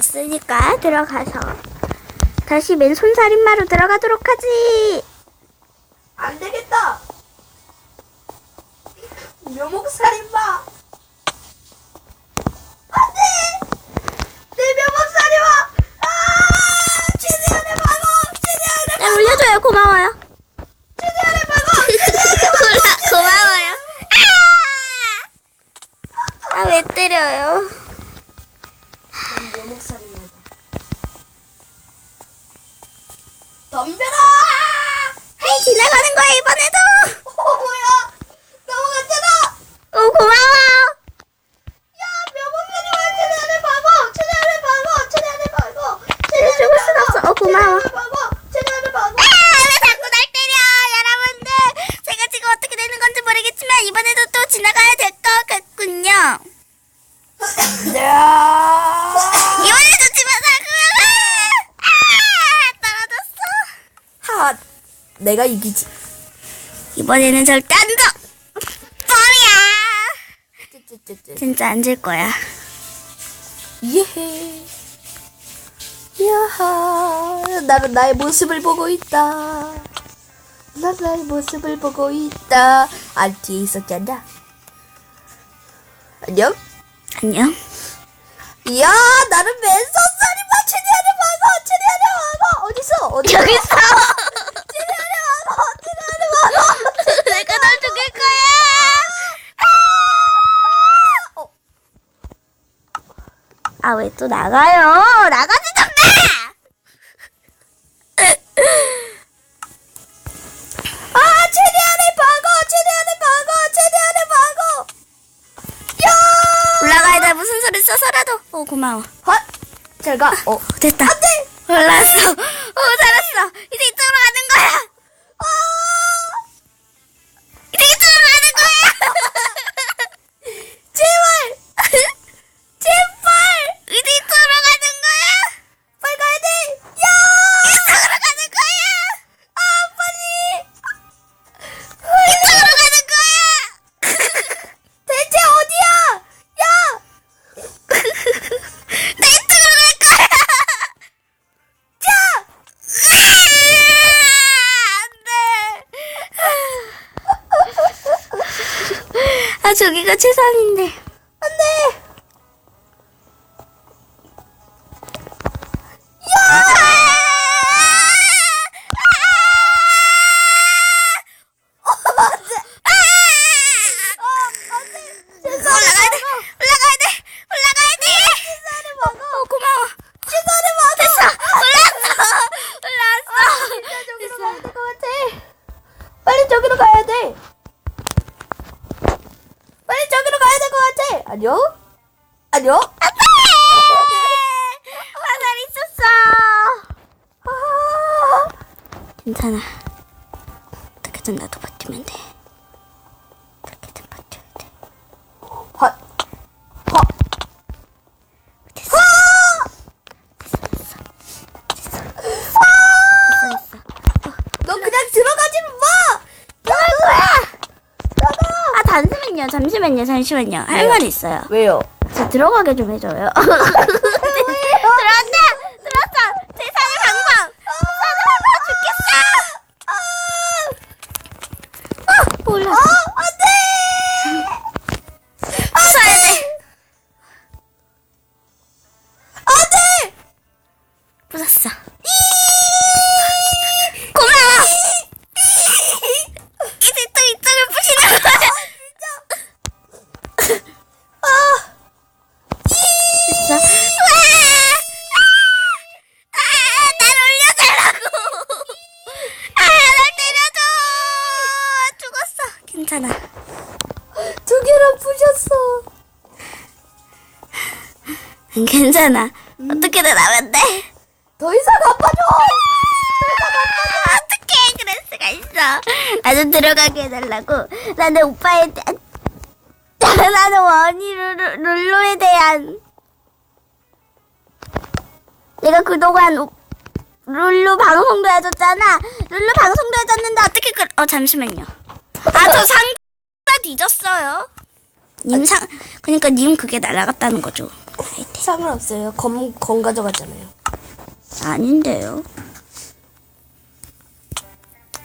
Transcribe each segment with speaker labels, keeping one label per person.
Speaker 1: 있으니까 들어가서 다시 맨손 살인마로 들어가도록 하지.
Speaker 2: 안 되겠다. 묘목 살인마. 안 돼! 내 묘목 살인마! 아! 최대한의 방어! 최대한의
Speaker 1: 네, 올려줘요. 고마워요.
Speaker 2: 최대한의 방어!
Speaker 1: 고마, 고마워요. 아, 왜 때려요?
Speaker 2: 묘목살인마다. 덤벼라!
Speaker 1: 헤이, 지나가는 거야, 이번에도.
Speaker 2: 어, 뭐야? 넘어갔잖아!
Speaker 1: 오, 고마워.
Speaker 2: 야, 묘목살인마 최대한의 방어! 최대한의 방어! 최대한의 방어! 최대한의
Speaker 1: 죽을 순! 없어. 어, 고마워.
Speaker 2: 내가 이기지.
Speaker 1: 이번에는 절대 안 져. 뻔이야. 진짜 안질 거야.
Speaker 2: 예헤. 야하. 나는 나의 모습을 보고 있다. 난 나의 모습을 보고 있다. 아, 뒤에 있었잖아. 안녕?
Speaker 1: 안녕.
Speaker 2: 이야, 나는 맨손살인마 최대한의 방어! 최대한의 방어! 어딨어? 어디
Speaker 1: 여기 있어.
Speaker 2: 최대한의 방어! 최대한의 방어!
Speaker 1: 내가 널 죽일 거야.
Speaker 2: 어,
Speaker 1: 아, 왜 또 나가요? 나가지 좀 마!
Speaker 2: 아, 최대한의 방어! 최대한의 방어! 최대한의 방어! 야!
Speaker 1: 올라가야 돼. 무슨 소리 써서라도. 오, 고마워.
Speaker 2: 헛! 잘 가. 어.
Speaker 1: 됐다.
Speaker 2: 안 돼!
Speaker 1: 올라왔어. 오, 살았어.
Speaker 2: 아
Speaker 1: 저기가 최선인데.
Speaker 2: 안 돼! 안녕? 안녕?
Speaker 1: 안돼. 화살 있었어.
Speaker 2: 아,
Speaker 1: 괜찮아. 어떻게든 나도 버티면 돼. 어떻게든 버텨야 돼.
Speaker 2: 헛. 헛.
Speaker 1: 됐어. 됐어, 됐어.
Speaker 2: 너 그냥 들어가지 마! 들어갈 거야! 들어가!
Speaker 1: 아 잠시만요, 잠시만요, 잠시만요. 할
Speaker 2: 왜요?
Speaker 1: 말 있어요.
Speaker 2: 왜요?
Speaker 1: 저 들어가게 좀 해줘요. 괜찮아. 어떻게든 하면 돼.
Speaker 2: 더 이상 아파줘!
Speaker 1: 어떻게 그럴 수가 있어. 나도 들어가게 해달라고. 나는 오빠에 대한, 나는 원희 룰- 룰루에 대한, 내가 그동안 오- 룰루 방송도 해줬잖아. 룰루 방송도 해줬는데 어떻게 그, 어, 잠시만요. 아, 저 상자 뒤졌어요. 님 상, 그니까 님 그게 날아갔다는 거죠.
Speaker 2: 상관없어요. 검, 검 가져갔잖아요.
Speaker 1: 아닌데요.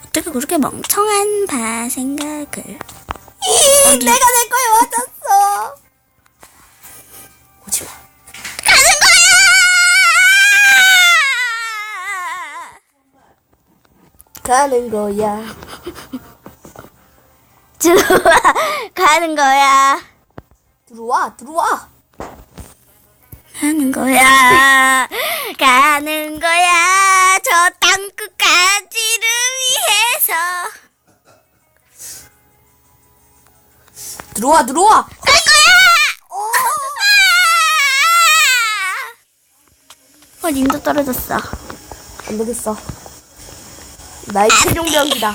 Speaker 1: 어떻게 그렇게 멍청한 바 생각을.
Speaker 2: 이, 내가 내 거에 맞았어. 오지 마.
Speaker 1: 가는 거야!
Speaker 2: 가는 거야.
Speaker 1: 들어와, 가는 거야.
Speaker 2: 들어와, 들어와.
Speaker 1: 가는 거야. 가는 거야. 저 땅끝까지를 위해서.
Speaker 2: 들어와, 들어와.
Speaker 1: 갈 거야! 어, 님도 떨어졌어.
Speaker 2: 안 되겠어. 나의 최종 병기다.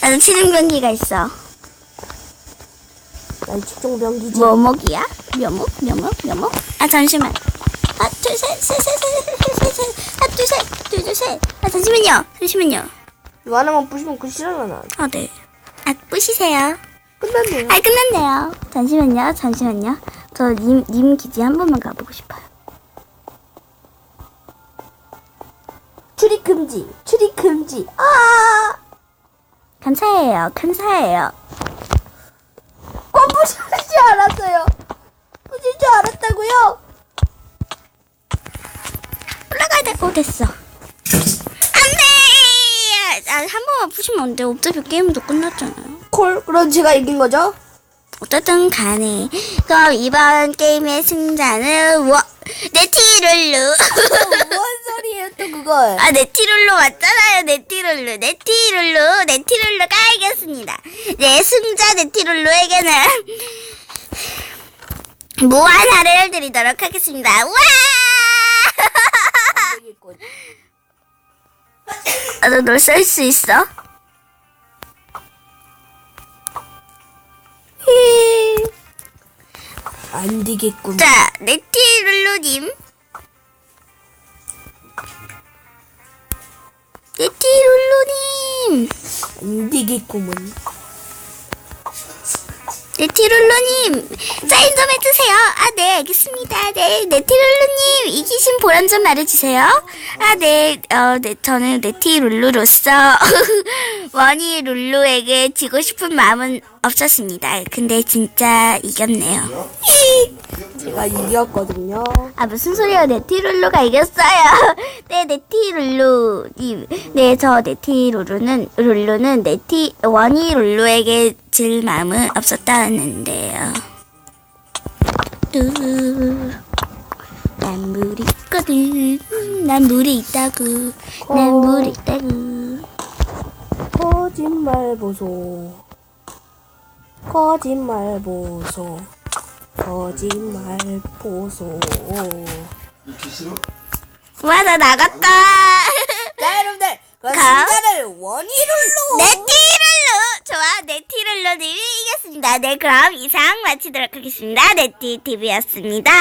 Speaker 1: 나는 치능병기가 있어.
Speaker 2: 나의 최종 병기지.
Speaker 1: 뭐목이야? 묘목? 묘목? 묘목? 아, 잠시만. 하나, 둘, 셋, 셋, 셋, 셋, 셋, 셋, 셋. 하나, 둘, 셋, 둘, 둘, 셋. 아, 잠시만요. 잠시만요.
Speaker 2: 이거 하나만 부시면 끝이라나.
Speaker 1: 아, 네. 아, 뿌시세요.
Speaker 2: 끝났네요.
Speaker 1: 아, 끝났네요. 잠시만요. 잠시만요. 저 님, 님 기지 한 번만 가보고 싶어요.
Speaker 2: 출입 금지. 출입 금지. 아!
Speaker 1: 감사해요. 감사해요.
Speaker 2: 어, 부실 줄 알았어요. 부실 줄 알았다고요?
Speaker 1: 오, 됐어. 안 돼! 아, 한 번만 푸시면 안 돼. 어차피 게임도 끝났잖아요.
Speaker 2: 콜. 그럼 제가 이긴 거죠?
Speaker 1: 어쨌든 간에. 그럼 이번 게임의 승자는, 워, 네티룰루.
Speaker 2: 뭔 소리예요, 또 그걸?
Speaker 1: 아, 네티룰루 맞잖아요. 네티룰루. 네티룰루. 네티룰루가 이겼습니다. 네, 승자 네티룰루에게는 무한하를 드리도록 하겠습니다. 와! 아, 너널쏠수 있어?
Speaker 2: 안 되겠군.
Speaker 1: 자, 네티룰루님. 네티룰루님.
Speaker 2: 안 되겠구먼.
Speaker 1: 네 티룰루님. 사인 좀 해주세요. 아, 네, 알겠습니다. 네, 네 티룰루님. 이기신 보람 좀 말해주세요. 아, 네, 어, 네, 저는 네 티룰루로서 원희 룰루에게 지고 싶은 마음은 없었습니다. 근데 진짜 이겼네요.
Speaker 2: 제가 이겼거든요.
Speaker 1: 아 무슨 소리야 네티룰루가 이겼어요 네 네티룰루님 네저 네티룰루는 룰루는 네티 원희 룰루에게 질 마음은 없었다는데요 뚜. 난 물이 있거든 난 물이 있다고 난 물이 있다고
Speaker 2: 거짓말 보소. 거짓말 보소. 거짓말 보소.
Speaker 1: 와나 나갔다
Speaker 2: 자, 여러분들. 그럼
Speaker 1: 가.
Speaker 2: 원희룰로.
Speaker 1: 네티룰루 좋아 네티룰루님이 이겼습니다 네 그럼 이상 마치도록 하겠습니다 네티TV였습니다